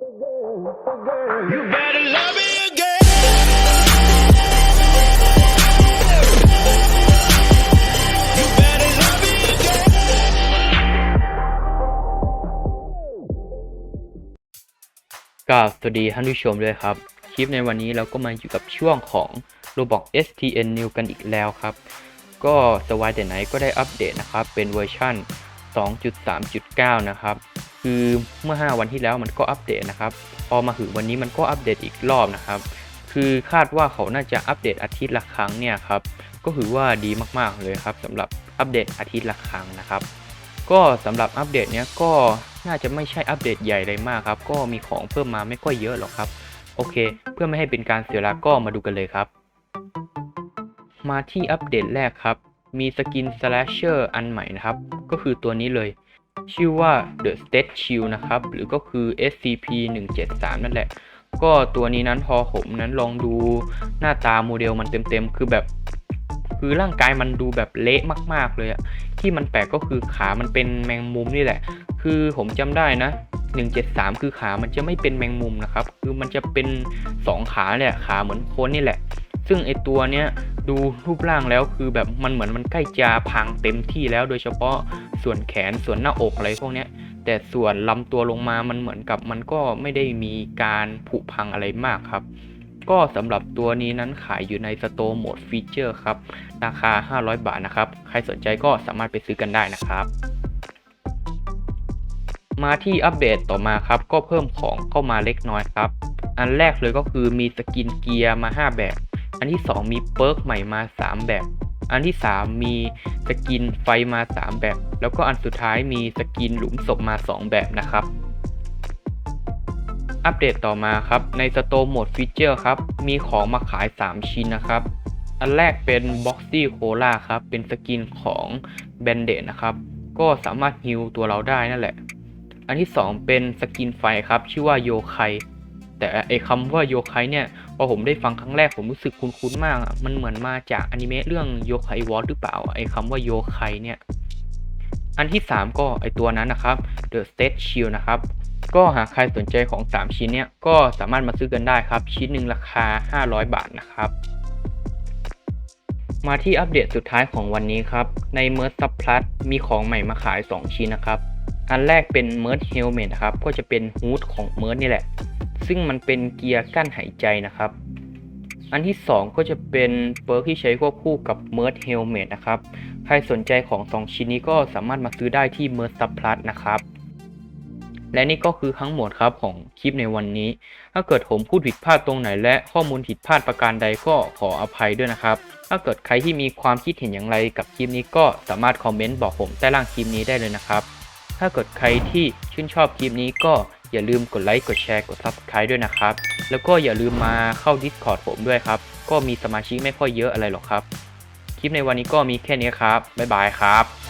You better love me again. กราบสวัสดีท่านผู้ชมด้วยครับ คลิปในวันนี้เราก็มาอยู่กับช่วงของ Roblox STN New กันอีกแล้วครับ ก็สวายแต่ไหนก็ได้อัปเดตนะครับ เป็นเวอร์ชัน2.3.9 นะครับ คือเมื่อ 5 วันที่แล้วมันก็อัปเดตนะครับ พอมาถึงวันนี้มันก็อัปเดตอีกรอบนะครับ คือคาดว่าเขาน่าจะอัปเดตอาทิตย์ละครั้งเนี่ยครับก็ถือว่าดีมากๆเลยครับสำหรับอัปเดตอาทิตย์ละครั้งนะครับ ก็สำหรับอัปเดตเนี้ยก็น่าจะไม่ใช่อัปเดตใหญ่เลยมากครับ ก็มีของเพิ่มมาไม่ค่อยเยอะหรอกครับ โอเค เพื่อไม่ให้เป็นการเสียเวลาก็มาดูกันเลยครับ มาที่อัปเดตแรกครับ มีสกิน slasher อันใหม่นะครับ ก็คือตัวนี้เลย ชื่อว่า the state shield นะครับ หรือก็คือ scp 173 นั่นแหละ ก็ตัวนี้นั้นพอผมนั้นลองดูหน้าตาโมเดลมันเต็มๆ คือแบบ คือร่างกายมันดูแบบเละมาก ๆ เลยอะที่มันแปลกก็คือขามันเป็นแมงมุมนี่แหละ คือผมจำได้นะ173 คือขามันจะไม่เป็นแมงมุมนะครับ คือมันจะเป็น 2 ขาเนี่ยขาเหมือนคนนี่แหละ ซึ่งไอตัวเนี้ยดูรูปร่างแล้วคือแบบมันเหมือนมันใกล้จะพังเต็มที่แล้วโดยเฉพาะ ส่วนแขนส่วนหน้าอกอะไรพวกเนี้ย แต่ส่วนลำตัวลงมามันเหมือนกับมันก็ไม่ได้มีการผุพังอะไรมากครับ ก็สำหรับตัวนี้นั้นขายอยู่ในสโตร์โหมดฟีเจอร์ครับ ราคา 500 บาทนะครับ ใครสนใจก็สามารถไปซื้อกันได้นะครับมาที่อัปเดตต่อมาครับ ก็เพิ่มของเข้ามาเล็กน้อยครับ อันแรกเลยก็คือมีสกินเกียร์มา 5 แบบ อันที่ 2 มีเปิร์กใหม่มา 3 แบบ อันที่ 3 มีสกินไฟมา 3 แบบ แล้วก็อันสุดท้ายมีสกินหลุมศพมา 2 แบบนะครับ อัปเดตต่อมาครับ ในสโตร์โหมดฟีเจอร์ครับ มีของมาขาย 3 ชิ้นนะครับ อันแรกเป็น Boxy Cola ครับ เป็นสกินของ b a n d a d นะครับ ก็สามารถฮิลตัวเราได้นั่นแหละ อันที่ 2 เป็นสกินไฟครับ ชื่อว่าโยไค แต่ไอคำว่าโยไคเนี่ยพอผมได้ฟังครั้งแรกผมรู้สึกคุ้นๆมาก มันเหมือนมาจากอนิเมะเรื่องโยไควอตหรือเปล่าไอคำว่าโยไคเนี่ย อันที่ 3 ก็ไอตัวนั้นนะครับ The State Shield นะครับ ก็หากใครสนใจของ 3 ชิ้นเนี่ยก็สามารถมาซื้อกันได้ครับ ชิ้นหนึ่งราคา 500 บาทนะครับมาที่อัปเดตสุดท้ายของวันนี้ครับ ใน m e r ซับพลัสมีของใหม่มาขาย 2 ชิ้นนะครับ อันแรกเป็น m e r เฮลเม t นะครับ ก็จะเป็นฮูดของ m e r นี่แหละ ซึ่งมันเป็นเกียร์กั้นหายใจนะครับ อันที่ 2 ก็จะเป็นเปิร์กที่ใช้ควบคู่กับ m e r เฮลเม t นะครับ ใครสนใจของ 2 ชิ้นนี้ก็สามารถมาซื้อได้ที่ m e r ซับพลัสนะครับและนี่ก็คือทั้งหมดครับของคลิปในวันนี้ ถ้าเกิดผมพูดผิดพลาดตรงไหนและข้อมูลผิดพลาดประการใดก็ขออภัยด้วยนะครับ ถ้าเกิดใครที่มีความคิดเห็นอย่างไรกับคลิปนี้ก็สามารถคอมเมนต์บอกผมใต้ล่างคลิปนี้ได้เลยนะครับ ถ้าเกิดใครที่ชื่นชอบคลิปนี้ก็ อย่าลืมกดไลค์กดแชร์กด Subscribe ด้วยนะครับ แล้วก็อย่าลืมมาเข้า Discord ผมด้วยครับ ก็มีสมาชิกไม่ค่อยเยอะอะไรหรอกครับ คลิปในวันนี้ก็มีแค่นี้ครับ บ๊ายบายครับ